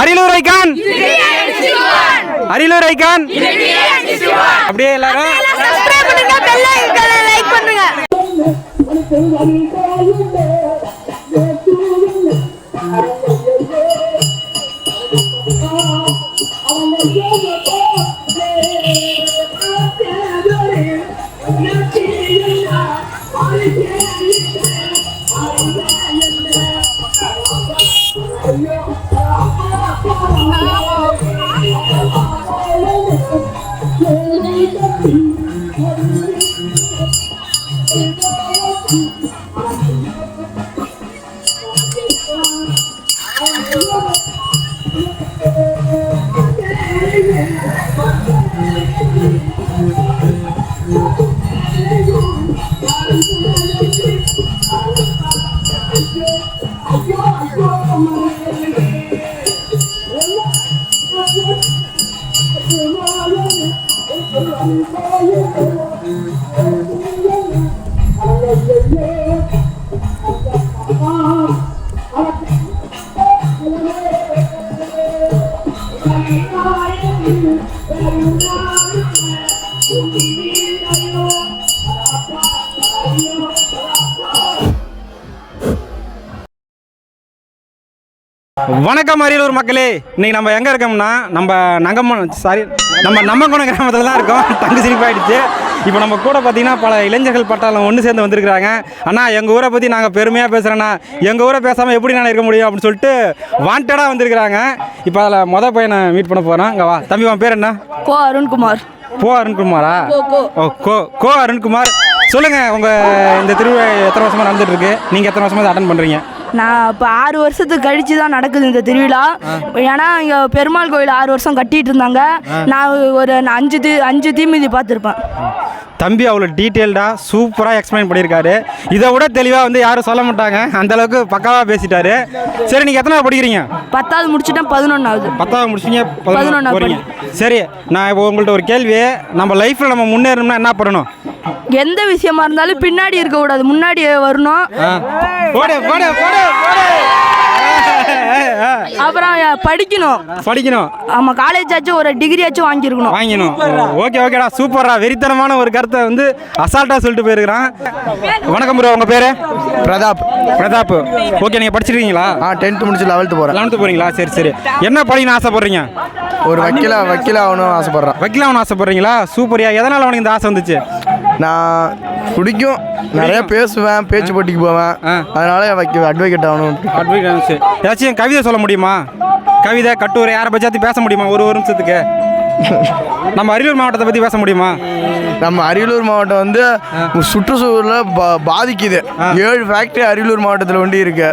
Ariyalur icon Ariyalur icon அப்படியே எல்லாரும் subscribe பண்ணுங்க பெல் வணக்கம் அரியலூர் மக்களே. இன்னைக்கு நம்ம எங்கே இருக்கோம்னா நம்ம நங்கம்மன் சாரி நம்ம நம்மகுணம் கிராமத்தில் தான் இருக்கோம். தங்கு சிரிப்பாயிடுச்சு இப்போ நம்ம கூட பார்த்தீங்கன்னா பல இளைஞர்கள் பட்டாளம் ஒன்று சேர்ந்து வந்திருக்கிறாங்க. அண்ணா எங்கள் ஊரை பற்றி நாங்கள் பெருமையாக பேசுகிறேன்னா எங்கள் ஊரை பேசாமல் எப்படி நான் இருக்க முடியும் அப்படின்னு சொல்லிட்டு வாண்டடாக வந்திருக்கிறாங்க. இப்போ அதில் மொதல் பையனை மீட் பண்ண போகிறோம் இங்கே வா. தம்பி உன் பேர் என்ன? கோ அருண்குமார். கோ அருண்குமாரா? ஓ கோ கோ அருண்குமார். சொல்லுங்கள் உங்கள் இந்த திருவிழா எத்தனை வருஷமாக நடந்துட்டு இருக்கு? நீங்கள் எத்தனை வருஷமாக அட்டன் பண்ணுறீங்க நான் இப்போ ஆறு வருஷத்துக்கு கழிச்சு தான் நடக்குது இந்த திருவிழா. ஏன்னா இங்கே பெருமாள் கோயில் ஆறு வருஷம் கட்டிட்டு இருந்தாங்க நான் ஒரு நான் அஞ்சு தீ அஞ்சு தீமிதி பார்த்துருப்பேன். தம்பி அவ்வளோ டீட்டெயில்டாக சூப்பராக எக்ஸ்பிளைன் பண்ணியிருக்காரு. இதை விட தெளிவாக வந்து யாரும் சொல்ல மாட்டாங்க. அந்த அளவுக்கு பக்காவாக பேசிட்டாரு. சரி நீங்கள் எத்தனை படிக்கிறீங்க? பத்தாவது முடிச்சுட்டேன் பதினொன்றாவது பத்தாவது முடிச்சிங்க பதினொன்று பதினொண்ணாவது போகிறீங்க சரி நான் இப்போ உங்கள்கிட்ட ஒரு கேள்வி. நம்ம லைஃப்பில் நம்ம முன்னேறணும்னா என்ன பண்ணணும்? எந்த விஷயமா இருந்தாலும் பின்னாடி இருக்கக்கூடாது. முன்னாடி வரணும். ஆ. போடு போடு போடு போடு. அப்புறம் படிக்கணும். படிக்கணும். ஆமாம் காலேஜ் ஆச்சும் ஒரு டிகிரி ஆச்சும் வாங்கியிருக்கணும். வாங்கினோம் ஓகே ஓகேடா சூப்பரா வெறித்தனமான ஒரு கருத்தை வந்து அசால்ட்டாக சொல்லிட்டு போயிருக்கிறான். வணக்கம் ப்ரோ உங்கள் பேர்? பிரதாப். பிரதாப். ஓகே நீங்கள் படிச்சிருக்கீங்களா? ஆ டென்த்து முடிச்சு லெவல்த்து போகிறேன் லெவன்த்து போகிறீங்களா சரி சரி. என்ன படிக்கணும்னு ஆசைப்படுறீங்க? ஒரு வக்கீலா வக்கீல் ஆகணும்னு ஆசைப்பட்றேன். வக்கீல் ஆகணும்னு ஆசைப்படுறீங்களா? சூப்பரியா. எதனால் உனக்கு இந்த ஆசை வந்துச்சு? நான் பிடிக்கும். நிறைய பேசுவேன் பேச்சு போட்டிக்கு போவேன். அதனால வக்கீல் அட்வொகேட் ஆகணும் அட்வைஸ் ஏதாச்சும் கவிதை சொல்ல முடியுமா? கவிதை கட்டுரை யாரை பற்றி பேச முடியுமா? ஒரு ஒரு நிமிஷத்துக்கு. நம்ம அரியலூர் மாவட்டத்தை பற்றி பேச முடியுமா? நம்ம அரியலூர் மாவட்டம் வந்து சுற்றுச்சூழலில் பாதிக்குது. ஏழு ஃபேக்ட்ரி அரியலூர் மாவட்டத்தில் ஒண்டி இருக்கு.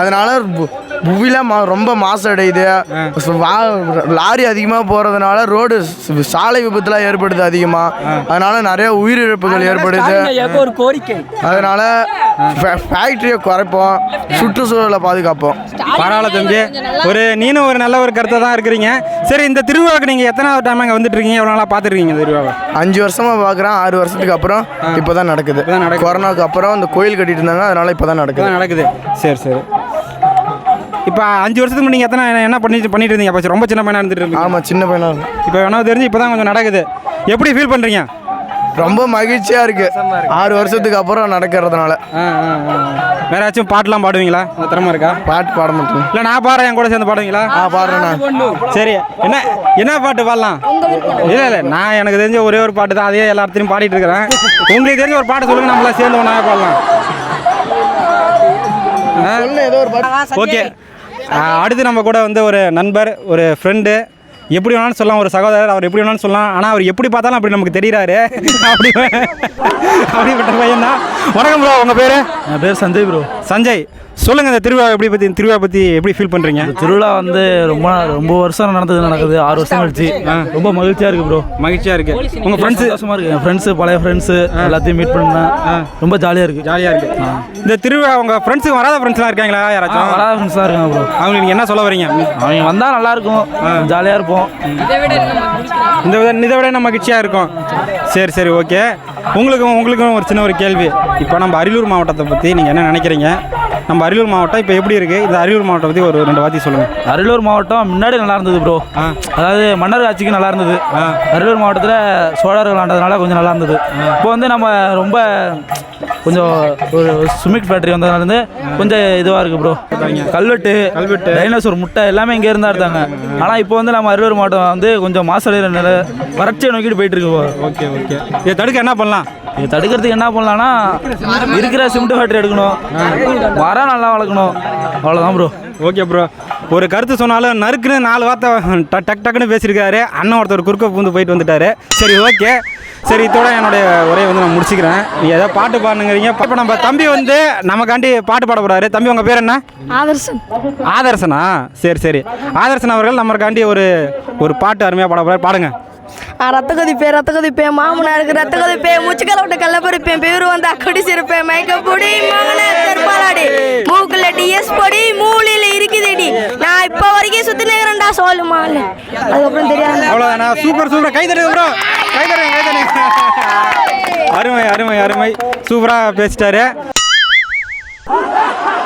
அதனால புவிலாம் மா- ரொம்ப மாசடையுது. வா- லாரி அதிகமாக போகிறதுனால ரோடு சாலை விபத்துலாம் ஏற்படுது அதிகமாக அதனால நிறைய உயிரிழப்புகள் ஏற்படுது. ஒரு கோரிக்கை. அதனால ஃபே- ஃபேக்டரியை குறைப்போம். சுற்றுச்சூழலை பாதுகாப்போம். பரவாயில்ல தம்பி. ஒரு நீனும் ஒரு நல்ல ஒரு கருத்தை தான் இருக்கிறீங்க. சரி இந்த திருவிழாவுக்கு நீங்கள் எத்தனாவது டைம் அங்கே வந்துட்டு இருக்கீங்க எவ்வளோ நாளாக பார்த்துருக்கீங்க திருவிழாவை? அஞ்சு வருஷமா பார்க்குறேன் ஆறு வருஷத்துக்கு அப்புறம் இப்போ தான் நடக்குது. இப்பதான் நடக்குது. கொரோனாக்கு அப்புறம் இந்த கோயில் கட்டிட்டு இருந்தாங்க அதனால இப்போ தான் நடக்குது. இப்பதான் நடக்குது. சரி சரி. இப்போ அஞ்சு வருஷத்துக்கு முன்னாடி எத்தனை என்ன பண்ணிட்டு பண்ணிட்டு இருந்தீங்க? அப்போ ரொம்ப சின்ன பையனா இருந்துட்டு இருக்கீங்க ஆமாம் சின்ன பையனா இருக்கும். இப்போ வேணா தெரிஞ்சு இப்போ தான் கொஞ்சம் நடக்குது. எப்படி ஃபீல் பண்ணுறீங்க ரொம்ப மகிழ்ச்சியா இருக்கு. ஆறு வருஷத்துக்கு அப்புறம் நடக்கிறதுனால. வேற ஏதாச்சும் பாட்டெலாம் பாடுவீங்களா? அந்த திறமை இருக்கா? பாட்டு பாட மாட்டேன். இல்லை நான் பாடுறேன் என் கூட சேர்ந்து பாடுவீங்களா? ஆ பாடுறேண்ணா சரி என்ன என்ன பாட்டு பாடலாம்? இல்லை இல்லை நான் எனக்கு தெரிஞ்ச ஒரே ஒரு பாட்டு தான் அதே எல்லாத்தையும் பாடிட்டு இருக்கிறேன். உங்களுக்கு தெரிஞ்ச ஒரு பாட்டு சொல்லுங்க நம்மளா சேர்ந்து ஒன்றாவே பாடலாம். ஏதோ ஒரு பாட்டு. ஓகே. அடுத்து நம்ம கூட வந்து ஒரு நண்பர் ஒரு ஃப்ரெண்டு எப்படி வேணாலும் சொல்லலாம் ஒரு சகோதரர் அவர் எப்படி வேணாலும் சொல்லலாம். ஆனால் அவர் எப்படி பார்த்தாலும் அப்படி நமக்கு தெரியுறாரு. அப்படி அப்படிப்பட்ட பையன் தான் வணக்கம் ப்ரோ உங்கள் பேர்? என் பேர் சஞ்சய் ப்ரோ சஞ்சய். சொல்லுங்கள் இந்த திருவிழா எப்படி பற்றி திருவிழா பற்றி எப்படி ஃபீல் பண்ணுறீங்க திருவிழா வந்து ரொம்ப ரொம்ப வருஷம் நடந்தது நடக்குது ஆறு வருஷம் கழிச்சு. ரொம்ப மகிழ்ச்சியா இருக்கு ப்ரோ மகிழ்ச்சியாக இருக்குது உங்கள் ஃப்ரெண்ட்ஸு சந்தோஷமா இருக்கு. என் ஃப்ரெண்ட்ஸு பழைய ஃப்ரெண்ட்ஸு எல்லாத்தையும் மீட் பண்ணேன். ரொம்ப ஜாலியாக இருக்கு. ஜாலியாக இருக்குது இந்த திருவிழா உங்கள் ஃப்ரெண்ட்ஸுக்கு வராத ஃப்ரெண்ட்ஸ்லாம் இருக்காங்களா யாராச்சும்? வராத ஃப்ரெண்ட்ஸ் தான் இருக்காங்க ப்ரோ அவங்களுக்கு நீங்கள் என்ன சொல்ல வரீங்க? அவங்க வந்தால் நல்லா இருக்கும். ஜாலியாக இருப்போம். இந்த வித இதை விட நம்ம மகிழ்ச்சியாக இருக்கும். சரி சரி ஓகே உங்களுக்கும் உங்களுக்கும் ஒரு சின்ன ஒரு கேள்வி. இப்போ நம்ம அரியலூர் மாவட்டத்தை பற்றி நீங்கள் என்ன நினைக்கிறீங்க? நம்ம அரியலூர் மாவட்டம் இப்போ எப்படி இருக்குது இந்த அரியலூர் மாவட்டம் பற்றி ஒரு ரெண்டு வார்த்தை சொல்லுங்கள் அரியலூர் மாவட்டம் முன்னாடி நல்லா இருந்தது ப்ரோ அதாவது மன்னர் ஆட்சிக்கு நல்லா இருந்தது. அரியலூர் மாவட்டத்தில் சோழர்கள் ஆண்டதுனால கொஞ்சம் நல்லா இருந்தது. இப்போ வந்து நம்ம ரொம்ப கொஞ்சம் ஒரு சுமிக் ஃபேக்ட்ரி வந்ததுனால இருந்து கொஞ்சம் இதுவாக இருக்குது ப்ரோ கல்வெட்டு கல்வெட்டு. டைனோசர் முட்டை எல்லாமே இங்கே இருந்தா எடுத்தாங்க ஆனால் இப்போ வந்து நம்ம அரியலூர் மாவட்டம் வந்து கொஞ்சம் மாசடைகிற நிலை வறட்சியை நோக்கிட்டு போயிட்டு இருக்கு. Okay okay. இதை தடுக்க என்ன பண்ணலாம்? இது தடுக்கிறதுக்கு என்ன பண்ணலாம்னா இருக்கிற சிமெண்ட் ஃபேக்ட்ரி எடுக்கணும். மரம் நல்லா வளர்க்கணும். அவ்வளோதான் ப்ரோ ஓகே ப்ரோ ஒரு கருத்து சொன்னாலும் நறுக்குன்னு நாலு வார்த்தை டக் டக்குன்னு பேசியிருக்காரு. அண்ணன் ஒருத்தர் குறுக்க பூந்து போயிட்டு வந்துட்டாரு. சரி ஓகே சரி இதோட என்னுடைய உரையை வந்து நான் முடிச்சுக்கிறேன். நீ ஏதோ பாட்டு பாடுங்கிறீங்க. இப்போ நம்ம தம்பி வந்து நமக்காண்டி பாட்டு பாட போறாரு. தம்பி உங்கள் பேர் என்ன? ஆதர்சன். ஆதர்சனா? சரி சரி. ஆதர்சன் அவர்கள் நம்மளுக்காண்டி ஒரு ஒரு பாட்டு அருமையாக பாட போறாரு. பாடுங்க. ரத்த கொதிப்பே ரத்த கொதிப்பே மாமனாருக்கு ரத்த கொதிப்பே முச்சுக்கல விட்டு கல்ல கள்ளப்பறிப்பேன் பேரு வந்து அக்கடி சிரிப்பேன் மயக்க பொடி மகனார் மூக்குல டிஎஸ் பொடி மூளையில இருக்குதுடி நான் இப்ப வரைக்கும் சுத்தி நேரண்டா சொல்லுமா அதுக்கப்புறம் தெரியாது. Super super. கை தருங்க ப்ரோ கை தருங்க கை தருங்க அருமை அருமை அருமை. சூப்பரா பேசிட்டாரு.